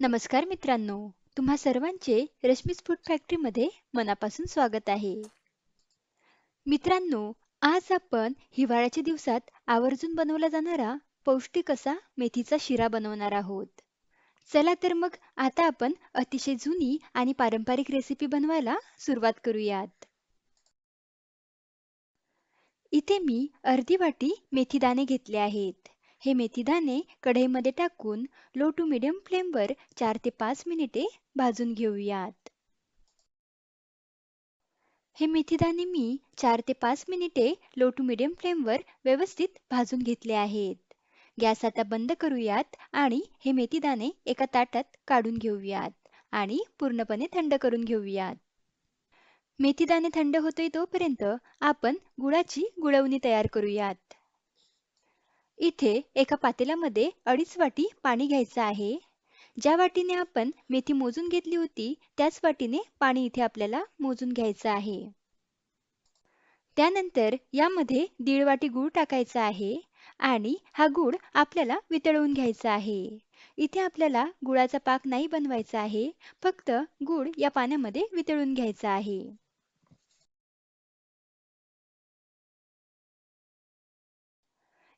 नमस्कार मित्रांनो तुम्हा सर्वांचे रश्मीस फूड फॅक्टरीमध्ये मनापासून स्वागत आहे. मित्रांनो आज आपण हिवाळ्याच्या दिवसात आवर्जून बनवला जाणारा पौष्टिक असा मेथीचा शिरा बनवणार आहोत. चला तर मग आता आपण अतिशय जुनी आणि पारंपरिक रेसिपी बनवायला सुरुवात करूयात. इथे मी अर्धी वाटी मेथी दाणे घेतले आहेत. हे मेथीदाणे कढईमध्ये टाकून लो टू मिडियम फ्लेमवर चार ते पाच मिनिटे भाजून घेऊयात. हे मेथीदाणे मी चार ते पाच मिनिटे लो टू मिडियम फ्लेमवर व्यवस्थित भाजून घेतले आहेत. गॅस आता बंद करूयात आणि हे मेथीदाणे एका ताटात काढून घेऊयात आणि पूर्णपणे थंड करून घेऊयात. मेथीदाणे थंड होतोय तोपर्यंत आपण गुळाची गुळवणी तयार करूयात. इथे एका पातेल्यामध्ये अडीच वाटी पाणी घ्यायचं आहे. ज्या वाटीने आपण मेथी मोजून घेतली होती त्याच वाटीने पाणी इथे आपल्याला मोजून घ्यायचं आहे. त्यानंतर यामध्ये दीड वाटी गूळ टाकायचा आहे आणि हा गूळ आपल्याला वितळवून घ्यायचा आहे. इथे आपल्याला गुळाचा पाक नाही बनवायचा आहे फक्त गूळ या पाण्यामध्ये वितळून घ्यायचा आहे.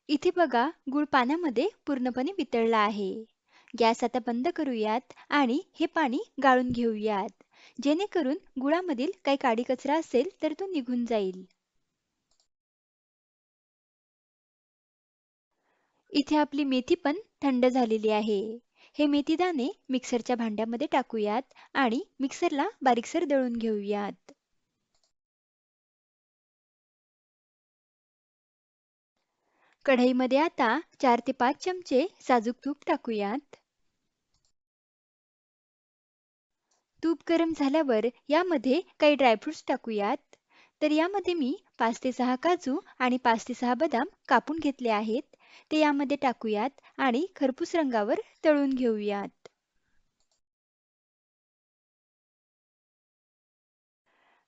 इथे बघा गुळ पाण्यामध्ये पूर्णपणे वितळला आहे. गॅस आता बंद करूयात आणि हे पाणी गाळून घेऊयात. जेणेकरून गुळामधील काही काडी कचरा असेल तर तो निघून जाईल. इथे आपली मेथी पण थंड झालेली आहे. हे मेथी दाणे मिक्सरच्या भांड्यामध्ये टाकूयात आणि मिक्सरला बारीकसर दळून घेऊयात. कढईमध्ये आता चार ते पाच चमचे साजूक तूप टाकूयात. तूप गरम झाल्यावर यामध्ये काही ड्रायफ्रुट्स टाकूयात. तर यामध्ये मी पाच ते सहा काजू आणि पाच ते सहा बदाम कापून घेतले आहेत. ते यामध्ये टाकूयात आणि खरपूस रंगावर तळून घेऊयात.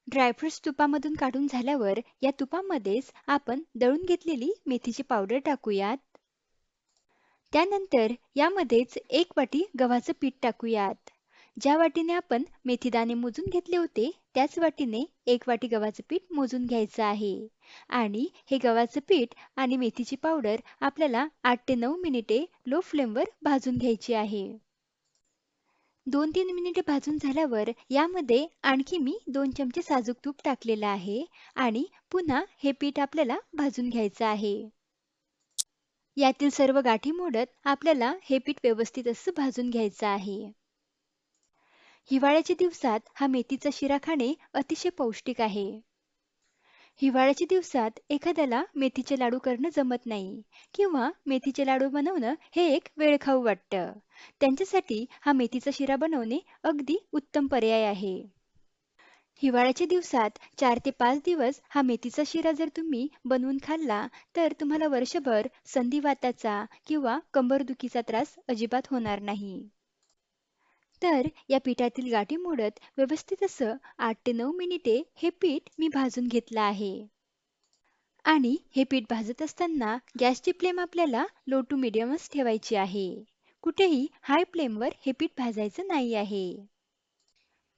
ड्रायफ्रुट्स तुपामधून काढून झाल्यावर या तुपामध्येच आपण दळून घेतलेली मेथीची पावडर टाकूयात. त्यानंतर यामध्येच एक वाटी गव्हाचं पीठ टाकूयात. ज्या वाटीने आपण मेथीदाणे मोजून घेतले होते त्याच वाटीने एक वाटी गव्हाचं पीठ मोजून घ्यायचं आहे. आणि हे गव्हाचं पीठ आणि मेथीची पावडर आपल्याला आठ ते नऊ मिनिटे लो फ्लेमवर भाजून घ्यायची आहे. दोन तीन मिनिटे भाजून झाल्यावर यामध्ये आणखी मी दोन चमचे साजूक तूप टाकलेलं आहे आणि पुन्हा हे पीठ आपल्याला भाजून घ्यायचं आहे. यातील सर्व गाठी मोडत आपल्याला हे पीठ व्यवस्थित असं भाजून घ्यायचं आहे. हिवाळ्याच्या दिवसात हा मेथीचा शिरा खाणे अतिशय पौष्टिक आहे. हिवाळ्याच्या दिवसात एखाद्याला मेथीचे लाडू करणं जमत नाही किंवा मेथीचे लाडू बनवणं हे एक वेळखाऊ वाटतं. त्यांच्यासाठी हा मेथीचा शिरा बनवणे अगदी उत्तम पर्याय आहे. हिवाळ्याच्या दिवसात चार ते पाच दिवस हा मेथीचा शिरा जर तुम्ही बनवून खाल्ला तर तुम्हाला वर्षभर संधिवाताचा किंवा कंबरदुखीचा त्रास अजिबात होणार नाही. तर या पिठातील गाठी मोडत व्यवस्थित असं आठ ते नऊ मिनिटे हे पीठ मी भाजून घेतलं आहे. आणि हे पीठ भाजत असताना गॅसची फ्लेम आपल्याला लो टू मिडियमच ठेवायची आहे. कुठेही हाय फ्लेमवर हे पीठ भाजायचं नाही आहे.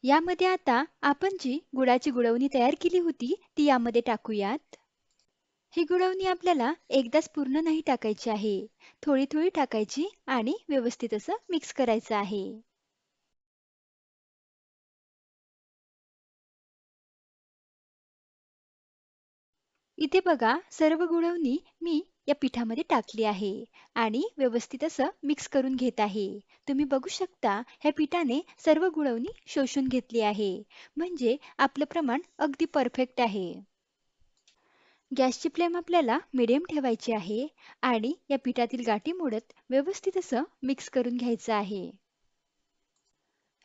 यामध्ये आता आपण जी गुळाची गुळवणी तयार केली होती ती यामध्ये टाकूयात. ही गुळवणी आपल्याला एकदाच पूर्ण नाही टाकायची आहे. थोडी थोडी टाकायची आणि व्यवस्थित असं मिक्स करायचं आहे. इथे बघा सर्व गुळवणी मी या पिठामध्ये टाकली आहे आणि व्यवस्थित असं मिक्स करून घेत आहे. तुम्ही बघू शकता ह्या पिठाने सर्व गुळवणी शोषून घेतली आहे. म्हणजे आपलं प्रमाण अगदी परफेक्ट आहे. गॅसची फ्लेम आपल्याला मिडियम ठेवायची आहे आणि या पिठातील गाठी मोडत व्यवस्थित असं मिक्स करून घ्यायचं आहे.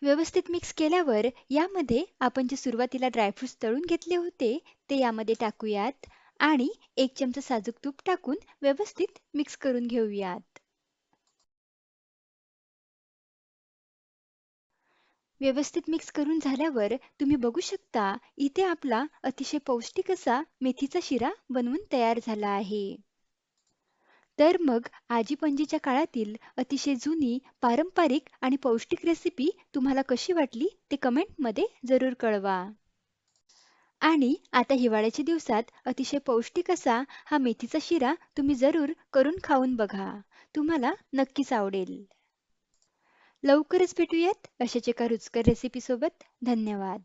व्यवस्थित मिक्स केल्यावर यामध्ये आपण जे सुरुवातीला ड्रायफ्रूट्स तळून घेतले होते ते यामध्ये टाकूयात. आणि एक चमचा साजूक तूप टाकून व्यवस्थित मिक्स करून घेऊयात. व्यवस्थित मिक्स करून झाल्यावर तुम्ही बघू शकता इथे आपला अतिशय पौष्टिक असा मेथीचा शिरा बनवून तयार झाला आहे. तर मग आजी पणजीच्या काळातील अतिशय जुनी पारंपरिक आणि पौष्टिक रेसिपी तुम्हाला कशी वाटली ते कमेंटमध्ये जरूर कळवा. आणि आता हिवाळ्याच्या दिवसात अतिशय पौष्टिक असा हा मेथीचा शिरा तुम्ही जरूर करून खाऊन बघा. तुम्हाला नक्कीच आवडेल. लवकरच भेटूयात अशाच एका रुचकर रेसिपीसोबत धन्यवाद.